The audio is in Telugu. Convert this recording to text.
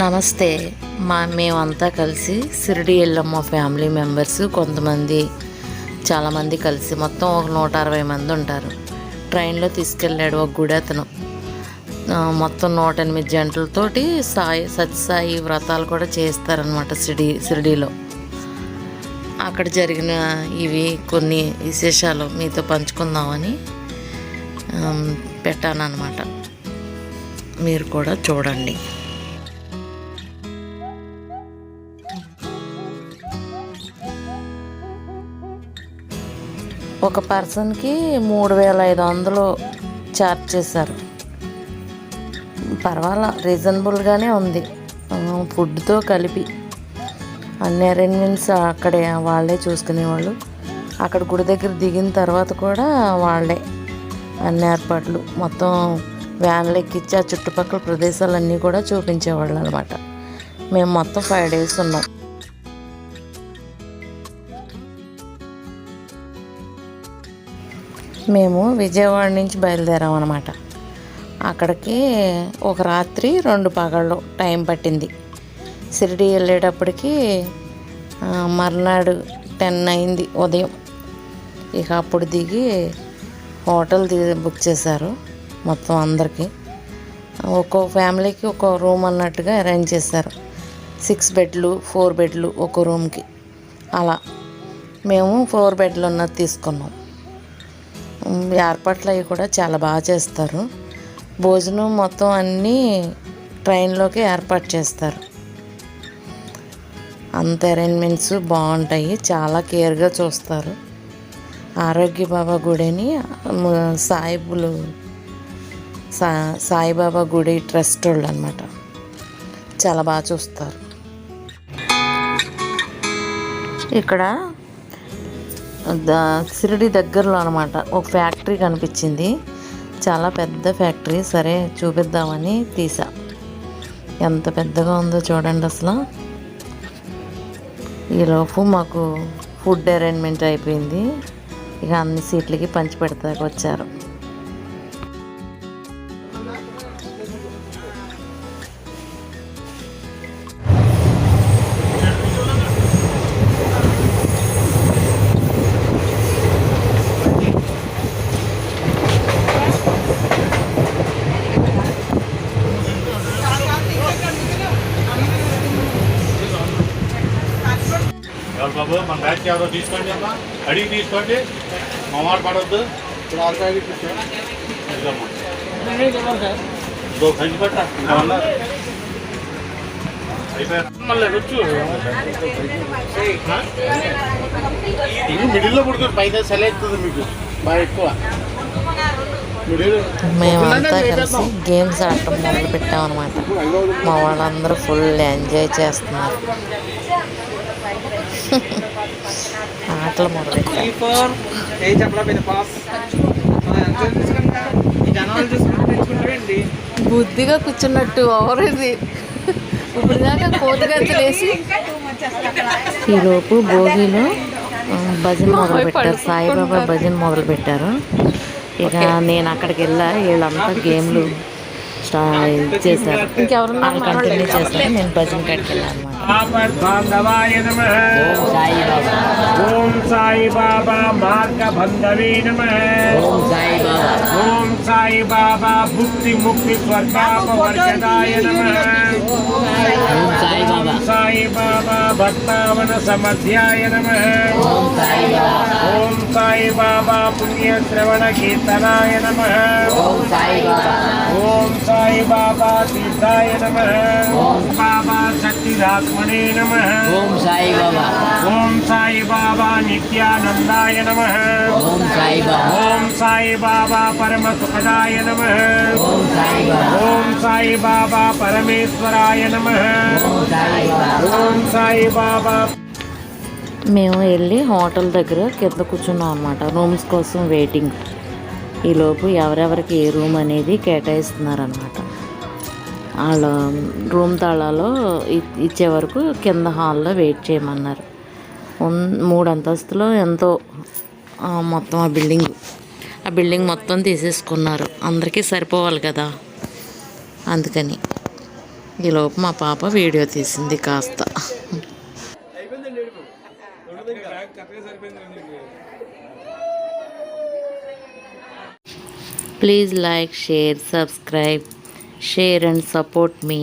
నమస్తే. మా మేమంతా కలిసి సిరిడి వెళ్ళాం మా ఫ్యామిలీ మెంబర్స్ కొంతమంది చాలామంది కలిసి మొత్తం ఒక నూట అరవై మంది ఉంటారు. ట్రైన్లో తీసుకెళ్ళాడు ఒక గుడి అతను మొత్తం నూట ఎనిమిది జంటలతోటి సాయి సత్యసాయి వ్రతాలు కూడా చేస్తారనమాట సిడి సిరిడిలో. అక్కడ జరిగిన ఇవి కొన్ని విశేషాలు మీతో పంచుకుందామని పెట్టాను అనమాట మీరు కూడా చూడండి. ఒక పర్సన్కి మూడు వేల ఐదు వందలు ఛార్జ్ చేశారు. పర్వాలా రీజనబుల్గానే ఉంది. ఫుడ్తో కలిపి. అన్ని అరేంజ్మెంట్స్ అక్కడే వాళ్ళే చూసుకునేవాళ్ళు. అక్కడ గుడి దగ్గర దిగిన తర్వాత కూడా వాళ్ళే అన్ని ఏర్పాట్లు. మొత్తం వ్యాన్లు ఎక్కించి ఆ చుట్టుపక్కల ప్రదేశాలన్నీ కూడా చూపించేవాళ్ళు అనమాట మేము మొత్తం ఫైవ్ డేస్ ఉన్నాం. మేము విజయవాడ నుంచి బయలుదేరాం అనమాట అక్కడికి ఒక రాత్రి రెండు పగళ్ళు టైం పట్టింది. షిరిడి వెళ్ళేటప్పటికి మర్నాడు టెన్ అయింది ఉదయం. ఇక అప్పుడు దిగి హోటల్ బుక్ చేశారు మొత్తం అందరికీ. ఒక్కో ఫ్యామిలీకి ఒక్కో రూమ్ అన్నట్టుగా అరేంజ్ చేశారు. సిక్స్ బెడ్లు ఫోర్ బెడ్లు ఒక్కో రూమ్కి. అలా మేము ఫోర్ బెడ్లు ఉన్నది తీసుకున్నాం. ఏర్పాట్లు అవి కూడా చాలా బాగా చేస్తారు. భోజనం మొత్తం అన్నీ ట్రైన్లోకి ఏర్పాటు చేస్తారు. అంత అరేంజ్మెంట్స్ బాగుంటాయి. చాలా కేర్గా చూస్తారు. ఆరోగ్య బాబా గుడిని సాయిబులు సా సాయిబాబా గుడి ట్రస్ట్ వాళ్ళు అనమాట చాలా బాగా చూస్తారు. ఇక్కడ సిరిడి దగ్గరలో అనమాట ఒక ఫ్యాక్టరీ కనిపించింది. చాలా పెద్ద ఫ్యాక్టరీ. సరే చూపిద్దామని తీసా. ఎంత పెద్దగా ఉందో చూడండి అసలు. ఈలోపు మాకు ఫుడ్ అరేంజ్మెంట్ అయిపోయింది. ఇక అన్ని సీట్లకి పంచి పెడతాకి వచ్చారు బాబు మన బ్యాచ్ ఎవరో తీసుకోండి. అమ్మా అడిగి తీసుకోండి. మా మాట పడవద్దు మిడిల్లో పుడుతుంది పైన సెలెక్తుంది మీకు. బాగా ఎక్కువ. మిడిల్ మేమంతా కలిసి గేమ్స్ ఆడటం మొదలు పెట్టామన్నమాట మా వాళ్ళందరూ ఫుల్ ఎంజాయ్ చేస్తున్నారు ఆటలు మొదలెట్టారు ఫోర్ ఏ చెప్పలా పెద్ద పాస్ ఈ జనాలు తెచ్చుకుంటారండి బుద్ధిగా కూర్చున్నట్టు ఓవరేది ఇప్పుడు దాకా కోతిగంత లేసి ఈలోపు భోగిలో భజన మొదలు పెట్టారు సాయిబాబా భజన మొదలు పెట్టారు ఇక నేను అక్కడికి వెళ్ళా వీళ్ళంతా గేమ్లు చేశారు. ఇంకెవరన్నా కంటిన్యూ చేస్తారు నేను భజన కాడికి వెళ్ళాను. అనమాట బాంధవాయ నమ ఓం సాయి బాబా మార్గ బంధవే నమ ఓం సాయి బాబా ఓం సాయి బాబా భుక్తి ముక్తి స్వర్గాపవర్గదాయ నమ ఓం సాయి బాబా సాయి బాబా భక్తావన సమధ్యాయ నమ. ఓం సాయి బాబా ఓం సాయి బాబా పుణ్య శ్రవణ కీర్తనాయ నమ. ఓం సాయి బాబా ఓం సాయి బాబా తీర్థాయ నమ. బాబా శక్తిరాత్మనే నమ. ఓం సాయి బాబా ఓం సాయి బాబా నిత్యానందాయ నమ. ఓం సాయి బాబా ఓం సాయి బాబా పరమ సుఖదాయ నమ. ఓం సాయి బాబా ఓం సాయి బాబా పరమేశ్వరాయ నమ. మేము వెళ్ళి హోటల్ దగ్గర కింద కూర్చున్నాం అనమాట రూమ్స్ కోసం వెయిటింగ్ ఈలోపు ఎవరెవరికి ఏ రూమ్ అనేది కేటాయిస్తున్నారనమాట వాళ్ళ రూమ్ తాళాలో ఇ- ఇచ్చే వరకు కింద హాల్లో వెయిట్ చేయమన్నారు. మూడు అంతస్తులో ఎంతో మొత్తం ఆ బిల్డింగ్ ఆ బిల్డింగ్ మొత్తం తీసేసుకున్నారు. అందరికీ సరిపోవాలి కదా? అందుకని. ఈలోపు మా పాప వీడియో తీసింది కాస్త. Please like share subscribe share and support me.